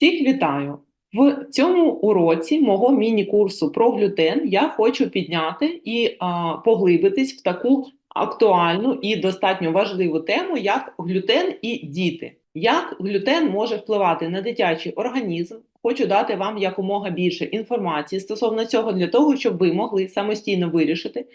Всіх вітаю! В цьому уроці мого міні-курсу про глютен я хочу підняти і а, поглибитись в таку актуальну і достатньо важливу тему, як глютен і діти. Як глютен може впливати на дитячий організм? Хочу дати вам якомога більше інформації стосовно цього, для того, щоб ви могли самостійно вирішити,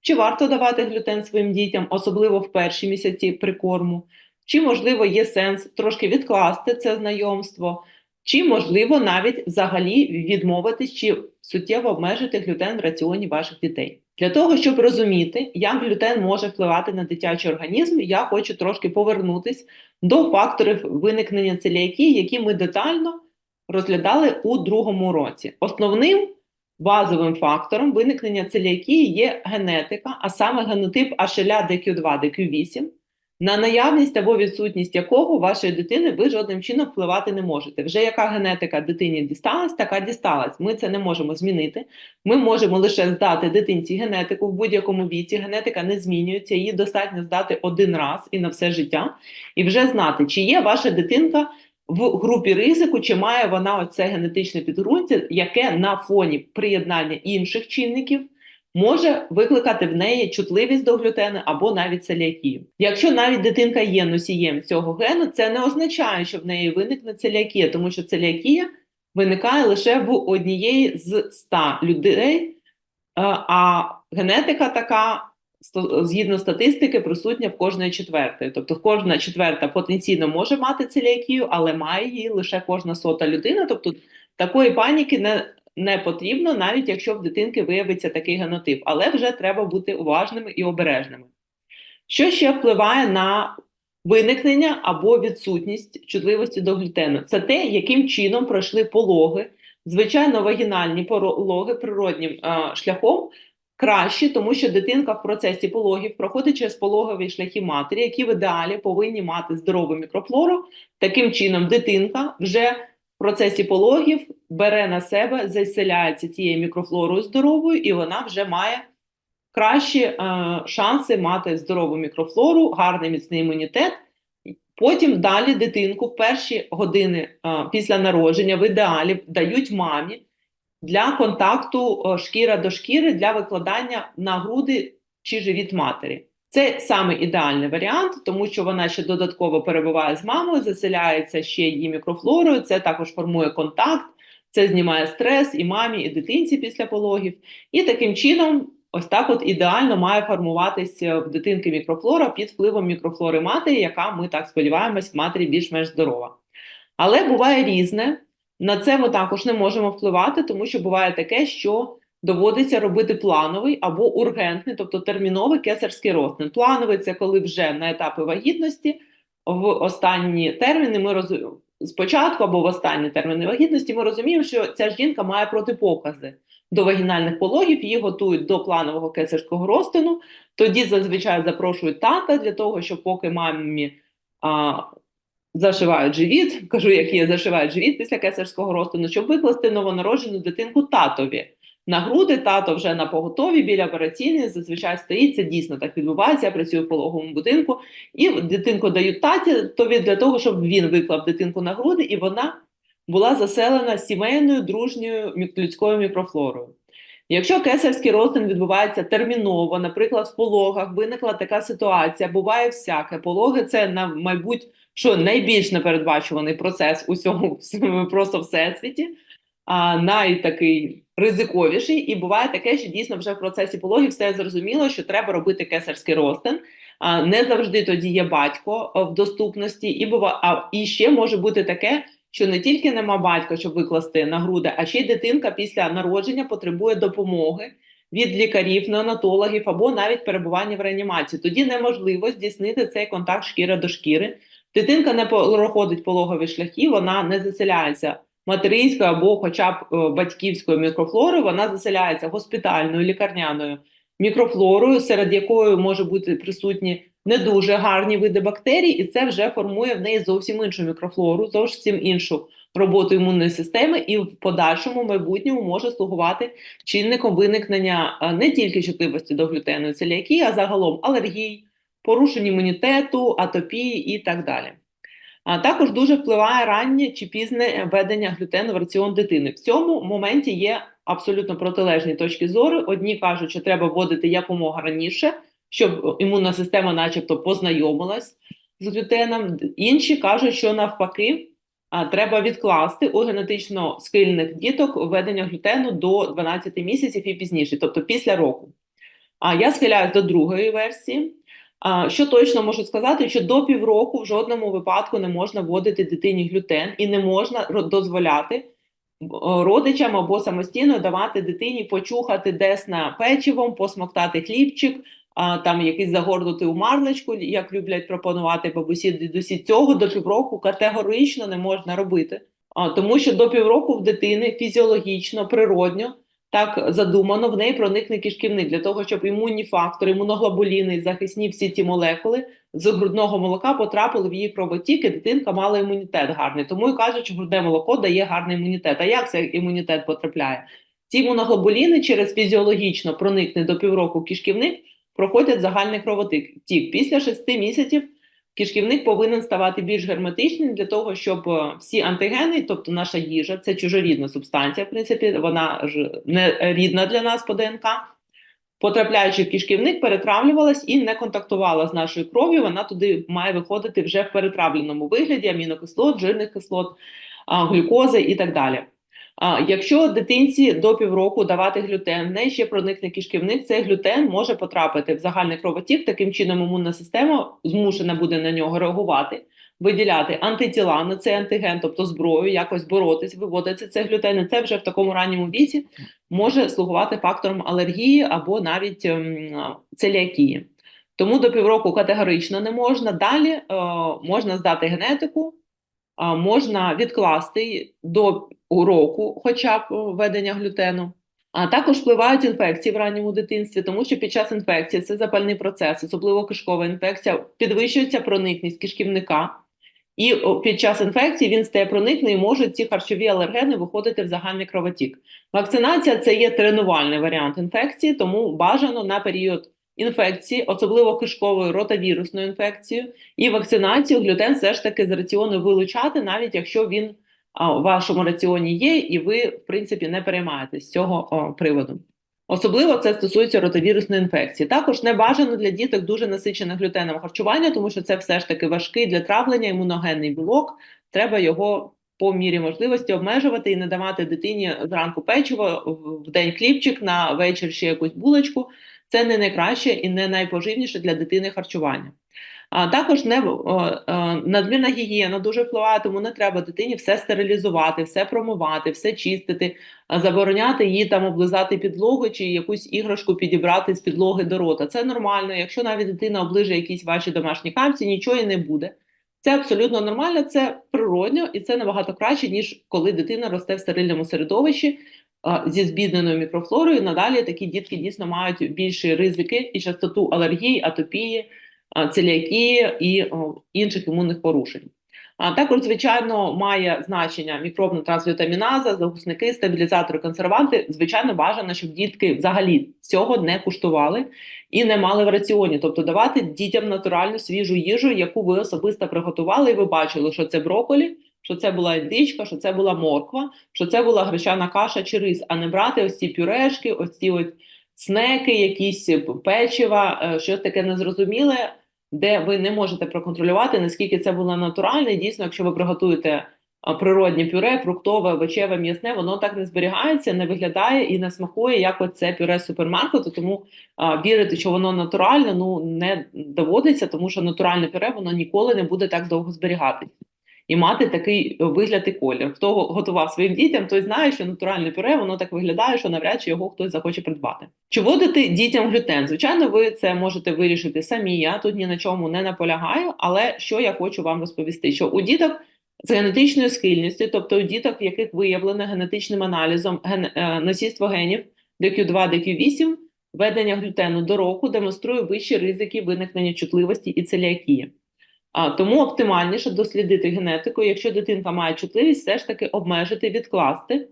чи варто давати глютен своїм дітям, особливо в перші місяці прикорму, чи можливо є сенс трошки відкласти це знайомство. Чи можливо навіть взагалі відмовитись чи суттєво обмежити глютен в раціоні ваших дітей? Для того, щоб розуміти, як глютен може впливати на дитячий організм, я хочу трошки повернутись до факторів виникнення целіакії, які ми детально розглядали у другому році. Основним базовим фактором виникнення целіакії є генетика, а саме генотип HLA DQ2, DQ8, на наявність або відсутність якого вашої дитини ви жодним чином впливати не можете. Вже яка генетика дитині дісталась, така дісталась. Ми це не можемо змінити. Ми можемо лише здати дитинці генетику в будь-якому віці. Генетика не змінюється, її достатньо здати один раз і на все життя, і вже знати, чи є ваша дитинка. В групі ризику, чи має вона оце генетичне підґрунтя, яке на фоні приєднання інших чинників може викликати в неї чутливість до глютену або навіть целіакію. Якщо навіть дитинка є носієм цього гену, це не означає, що в неї виникне целіакія, тому що целіакія виникає лише в однієї з 100 людей, а генетика така. Згідно статистики, присутня в кожної четвертої. Тобто кожна четверта потенційно може мати целіакію, але має її лише кожна сота людина. Тобто такої паніки не не потрібно, навіть якщо в дитинки виявиться такий генотип, але вже треба бути уважними і обережними. Що ще впливає на виникнення або відсутність чутливості до глютену? Це те, яким чином пройшли пологи, звичайно, вагінальні пологи природнім а, шляхом. Краще, тому що дитинка в процесі пологів проходить через пологові шляхи матері, які в ідеалі повинні мати здорову мікрофлору. Таким чином, дитинка вже процесі пологів бере на себе, заселяється цією мікрофлорою здоровою, і вона вже має кращі е, шанси мати здорову мікрофлору, гарний міцний імунітет. Потім далі дитинку в перші години е, після народження в ідеалі дають мамі для контакту е, шкіра до шкіри для викладання на груди чи живіт матері. Це саме ідеальний варіант, тому що вона ще додатково перебуває з мамою, заселяється ще її мікрофлорою. Це також формує контакт, це знімає стрес і мамі, і дитинці після пологів. І таким чином, ось так от ідеально має формуватися в дитинки мікрофлора під впливом мікрофлори матері, яка ми так сподіваємось, матері більш-менш здорова. Але буває різне. На це ми також не можемо впливати, тому що буває таке, що доводиться робити плановий або ургентний, тобто терміновий кесарський розтин. Плановий це коли вже на етапі вагітності в останні терміни ми розуміємо. Спочатку або в останні терміни вагітності ми розуміємо, що ця жінка має протипокази до вагінальних пологів, її готують до планового кесарського розтину. Тоді зазвичай запрошують тата для того, щоб поки мамі а, зашивають живіт, кажу, як є, зашивають живіт після кесарського розтину, щоб викласти новонароджену дитинку татові на груди, тато вже на поготові біля операційної, зазвичай стоїть, це дійсно так відбувається. Я працюю в пологовому будинку, і дитинку дають таті, тобі для того, щоб він виклав дитинку на груди, і вона була заселена сімейною дружньою людською мікрофлорою. Якщо кесарський розтин відбувається терміново, наприклад, в пологах виникла така ситуація, буває всяке. Пологи це на майбуть що найбільш непередбачуваний процес усього просто всесвіті, а найтакий ризиковіший, і буває таке, що дійсно вже в процесі пологів все зрозуміло, що треба робити кесарський розтин. А не завжди тоді є батько в доступності, і бува, а і ще може бути таке, що не тільки нема батька, щоб викласти на груди, а ще й дитинка після народження потребує допомоги від лікарів, неонатологів або навіть перебування в реанімації. Тоді неможливо здійснити цей контакт шкіра до шкіри. Дитинка не проходить пологові шляхи, вона не заселяється материнською або, хоча б е, батьківською мікрофлорою, вона заселяється госпітальною лікарняною мікрофлорою, серед якої може бути присутні не дуже гарні види бактерій, і це вже формує в неї зовсім іншу мікрофлору, зовсім іншу роботу імунної системи, і в подальшому майбутньому може слугувати чинником виникнення е, не тільки чутливості до глютену целіакії, а загалом алергій, порушень імунітету, атопії і так далі. А також дуже впливає раннє чи пізне введення глютену в раціон дитини. В цьому моменті є абсолютно протилежні точки зору. Одні кажуть, що треба вводити якомога раніше, щоб імунна система, начебто, познайомилась з глютеном. Інші кажуть, що навпаки. Треба відкласти у генетично схильних діток введення глютену до 12 місяців і пізніше, тобто після року. А я схиляюсь до другої версії. Що точно можу сказати, що до півроку в жодному випадку не можна вводити дитині глютен і не можна дозволяти родичам або самостійно давати дитині почухати десна печивом, посмоктати хлібчик, там якийсь загорнути у марлечку, як люблять пропонувати бабусі дідусі. Цього до півроку категорично не можна робити. Тому що до півроку в дитини фізіологічно, природньо так задумано, в неї проникне кишківник для того, щоб імунні фактори, імуноглобуліни, захисні всі ці молекули з грудного молока потрапили в її кровотік, і дитинка мала імунітет гарний. Тому і кажуть, що грудне молоко дає гарний імунітет. А як цей імунітет потрапляє? Ці імуноглобуліни через фізіологічно проникне до півроку кишківник, проходять загальний кровотік. Після 6 місяців кишківник повинен ставати більш герметичним для того, щоб е, всі антигени, тобто наша їжа, це чужорідна субстанція, в принципі, вона ж не рідна для нас по ДНК, потрапляючи в кишківник, перетравлювалась і не контактувала з нашою кров'ю. Вона туди має виходити вже в перетравленому вигляді амінокислот, жирних кислот, глюкози і так далі. А, якщо дитинці до півроку давати глютен, в неї ще проникне кишківник, цей глютен може потрапити в загальний кровотік. Таким чином, імунна система змушена буде на нього реагувати, виділяти антитіла на цей антиген, тобто зброю, якось боротись, виводити цей глютен. Це вже в такому ранньому віці може слугувати фактором алергії або навіть ем, целіакії. Тому до півроку категорично не можна. Далі е, можна здати генетику, а, можна відкласти до року, хоча б введення глютену. А також впливають інфекції в ранньому дитинстві, тому що під час інфекції це запальний процес, особливо кишкова інфекція, підвищується проникність кишківника, і під час інфекції він стає проникний і можуть ці харчові алергени виходити в загальний кровотік. Вакцинація це є тренувальний варіант інфекції, тому бажано на період інфекції, особливо кишковою ротавірусною інфекцією, і вакцинацію глютен все ж таки з раціону вилучати, навіть якщо він у вашому раціоні є, і ви, в принципі, не переймаєтесь з цього приводу. Особливо це стосується ротовірусної інфекції. Також не бажано для діток дуже насичене глютеном харчування, тому що це все ж таки важкий для травлення імуногенний білок. Треба його по мірі можливості обмежувати і не давати дитині зранку печиво, в день хлібчик, на вечір ще якусь булочку. Це не найкраще і не найпоживніше для дитини харчування. А також не е, надмірна гігієна дуже впливає, тому не треба дитині все стерилізувати, все промивати, все чистити, забороняти їй там облизати підлогу чи якусь іграшку підібрати з підлоги до рота. Це нормально. Якщо навіть дитина оближе якісь ваші домашні камці, нічого і не буде. Це абсолютно нормально, це природньо і це набагато краще, ніж коли дитина росте в стерильному середовищі зі збідненою мікрофлорою. Надалі такі дітки дійсно мають більші ризики і частоту алергії, атопії, целіакії і інших імунних порушень. А також, звичайно, має значення мікробна транслютаміназа, загусники, стабілізатори, консерванти. Звичайно, бажано, щоб дітки взагалі цього не куштували і не мали в раціоні. Тобто давати дітям натуральну свіжу їжу, яку ви особисто приготували, і ви бачили, що це броколі, що це була індичка, що це була морква, що це була гречана каша чи рис, а не брати ось ці пюрешки, ось ці от снеки, якісь печива, е, щось таке незрозуміле, де ви не можете проконтролювати, наскільки це було натуральне. Дійсно, якщо ви приготуєте природне пюре, фруктове, овочеве, м'ясне, воно так не зберігається, не виглядає і не смакує, як оце пюре з супермаркету. Тому а, вірити, що воно натуральне, ну не доводиться, тому що натуральне пюре воно ніколи не буде так довго зберігатися. І мати такий вигляд і колір. Хто готував своїм дітям, той знає, що натуральне пюре воно так виглядає, що навряд чи його хтось захоче придбати. Чи вводити дітям глютен? Звичайно, ви це можете вирішити самі. Я тут ні на чому не наполягаю, але що я хочу вам розповісти: що у діток з генетичною схильністю, тобто у діток, в яких виявлено генетичним аналізом ген... е, носійство генів DQ2, DQ8, введення глютену до року демонструє вищі ризики виникнення чутливості і целіакії. А, тому оптимальніше дослідити генетику, якщо дитинка має чутливість, все ж таки обмежити, відкласти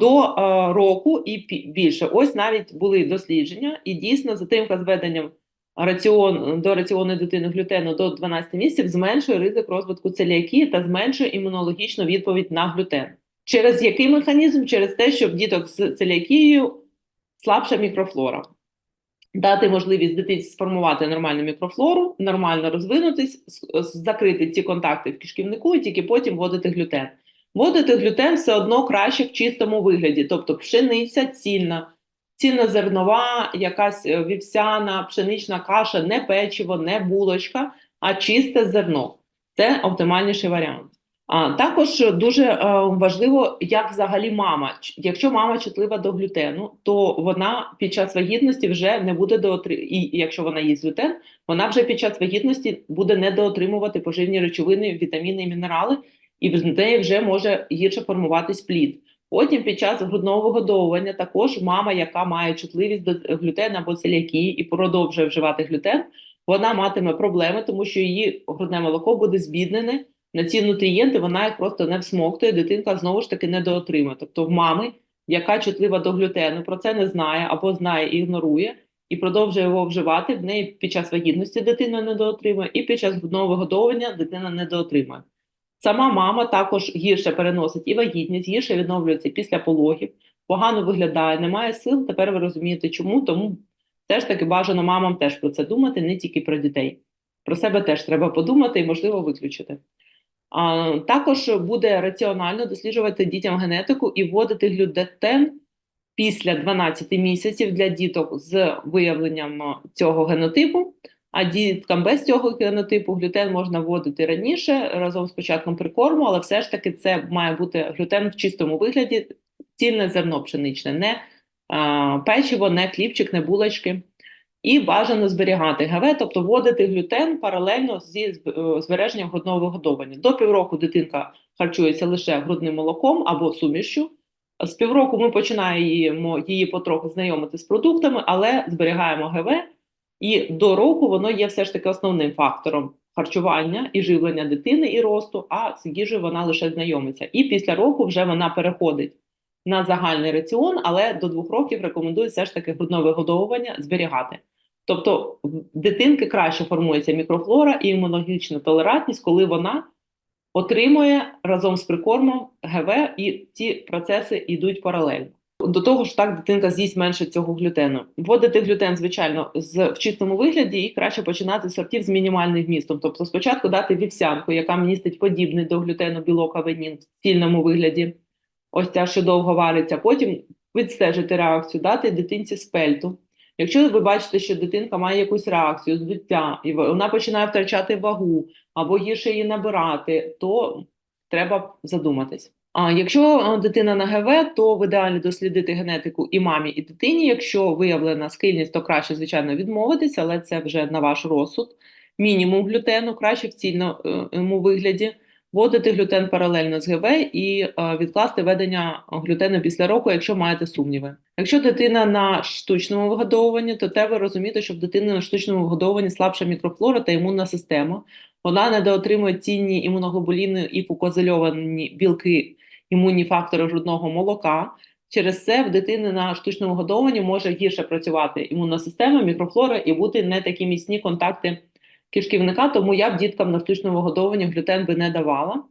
до року і більше. Ось навіть були дослідження, і дійсно затримка з введенням раціон до раціону дитини глютену до 12 місяців зменшує ризик розвитку целіакії та зменшує імунологічну відповідь на глютен. Через який механізм? Через те, що в діток з целіакією слабша мікрофлора. Дати можливість дитинці сформувати нормальну мікрофлору, нормально розвинутись, закрити ці контакти в кишківнику і тільки потім вводити глютен. Вводити глютен все одно краще в чистому вигляді, тобто пшениця цільна, цільнозернова, якась е, вівсяна, пшенична каша, не печиво, не булочка, а чисте зерно. Це оптимальніший варіант. А також дуже е, важливо, як взагалі мама. Якщо мама чутлива до глютену, то вона під час вагітності вже не буде доотри... і якщо вона їсть глютен, вона вже під час вагітності буде недоотримувати поживні речовини, вітаміни і мінерали, і в неї вже може гірше формуватись плід. Потім під час грудного вигодовування також мама, яка має чутливість до глютену або целіакії і продовжує вживати глютен, вона матиме проблеми, тому що її грудне молоко буде збіднене на ці нутрієнти, вона їх просто не всмоктує, дитинка знову ж таки недоотримує. Тобто в мами, яка чутлива до глютену, про це не знає або знає і ігнорує, і продовжує його вживати, в неї під час вагітності дитина недоотримує, і під час грудного вигодовування дитина недоотримує. Сама мама також гірше переносить і вагітність, гірше відновлюється після пологів, погано виглядає, немає сил. Тепер ви розумієте, чому. Тому теж таки бажано мамам теж про це думати, не тільки про дітей. Про себе теж треба подумати і, можливо, виключити. Також буде раціонально досліджувати дітям генетику і вводити глютен після 12 місяців для діток з виявленням цього генотипу. А діткам без цього генотипу глютен можна вводити раніше разом з початком прикорму, але все ж таки це має бути глютен в чистому вигляді, цільне зерно пшеничне, не а, печиво, не хлібчик, не булочки. І бажано зберігати ГВ, тобто вводити глютен паралельно зі е, збереженням грудного вигодовування. До півроку дитинка харчується лише грудним молоком або сумішю. З півроку ми починаємо її потроху знайомити з продуктами, але зберігаємо ГВ, і до року воно є все ж таки основним фактором харчування і живлення дитини і росту, а з їжею вона лише знайомиться. І після року вже вона переходить на загальний раціон, але до двох років рекомендують все ж таки грудне вигодовування зберігати. Тобто в дитинки краще формується мікрофлора і імунологічна толерантність, коли вона отримує разом з прикормом ГВ, і ці процеси йдуть паралельно. До того ж, так дитинка з'їсть менше цього глютену. Вводити глютен, звичайно, з в чистому вигляді і краще починати з сортів з мінімальним вмістом. Тобто, спочатку дати вівсянку, яка містить подібний до глютену білок авенін в цільному вигляді, ось ця, що довго вариться. Потім відстежити реакцію, дати дитинці спельту. Якщо ви бачите, що дитинка має якусь реакцію, здуття, і вона починає втрачати вагу або гірше її набирати, то треба задуматись. А якщо е, дитина на ГВ, то в ідеалі дослідити генетику і мамі, і дитині. Якщо виявлена схильність, то краще, звичайно, відмовитися, але це вже на ваш розсуд. Мінімум глютену, краще в цільному вигляді, вводити глютен паралельно з ГВ і е, відкласти ведення глютену після року, якщо маєте сумніви. Якщо дитина на штучному вигодовуванні, то треба розуміти, що в дитини на штучному вигодовуванні слабша мікрофлора та імунна система. Вона недоотримує цінні імуноглобуліни і фукозильовані білки, імунні фактори грудного молока. Через це в дитини на штучному годованні може гірше працювати імунна система, мікрофлора і бути не такі міцні контакти кишківника, тому я б діткам на штучному годованні глютен би не давала.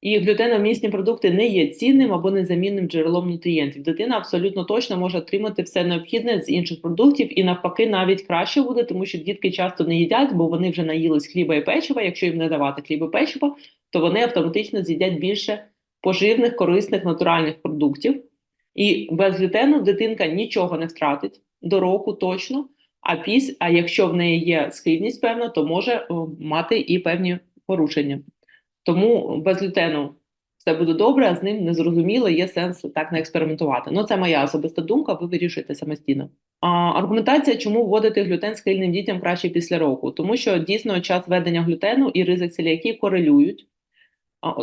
І глютеномісні продукти не є цінним або незамінним джерелом нутрієнтів. Дитина абсолютно точно може отримати все необхідне з інших продуктів, і навпаки, навіть краще буде, тому що дітки часто не їдять, бо вони вже наїлись хліба і печива. Якщо їм не давати хліба і печива, то вони автоматично з'їдять більше поживних, корисних, натуральних продуктів. І без глютену дитинка нічого не втратить до року точно. А піс, а якщо в неї є схильність певна, то може мати і певні порушення. Тому без глютену все буде добре, а з ним незрозуміло, є сенс так не експериментувати. Ну, це моя особиста думка, ви вирішуєте самостійно. А, аргументація, чому вводити глютен схильним дітям краще після року, тому що дійсно час введення глютену і ризик целіакії корелюють.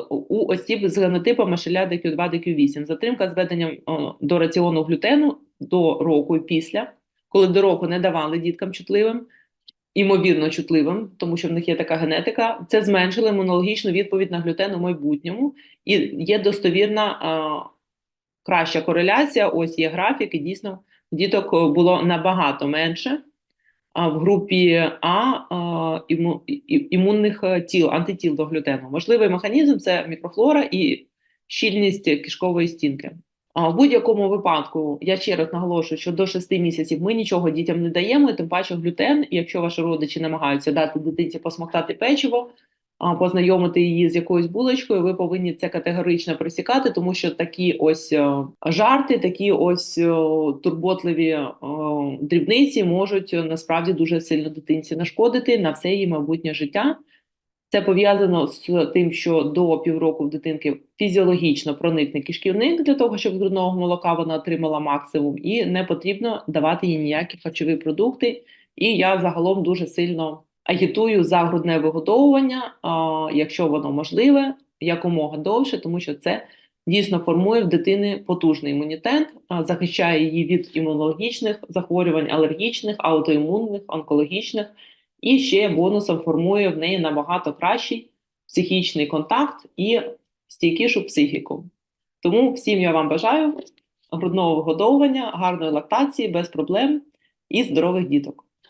У осіб з генотипами шеля DQ2, DQ8. Затримка з введенням до раціону глютену до року і після, коли до року не давали діткам чутливим, імовірно чутливим, тому що в них є така генетика, це зменшило імунологічну відповідь на глютен у майбутньому, і є достовірна а, краща кореляція. Ось є графік, і дійсно діток було набагато менше а, в групі А іму- імунних е, тіл, антитіл до глютену. Можливий механізм це мікрофлора і щільність кишкової стінки. А в будь-якому випадку я ще раз наголошую, що до 6 місяців ми нічого дітям не даємо, тим паче глютен. І якщо ваші родичі намагаються дати дитинці посмоктати печиво, познайомити її з якоюсь булочкою, ви повинні це категорично присікати, тому що такі ось е, жарти, такі ось е, турботливі е, дрібниці можуть насправді дуже сильно дитинці нашкодити на все її майбутнє життя. Це пов'язано з тим, що до півроку в дитинки фізіологічно проникне кишківник для того, щоб з грудного молока вона отримала максимум, і не потрібно давати їй ніякі харчові продукти. І я загалом дуже сильно агітую за грудне вигодовування, якщо воно можливе, якомога довше, тому що це дійсно формує в дитини потужний імунітет, захищає її від імунологічних захворювань, алергічних, аутоімунних, онкологічних. І ще бонусом формує в неї набагато кращий психічний контакт і стійкішу психіку. Тому всім я вам бажаю грудного вигодовування, гарної лактації, без проблем і здорових діток.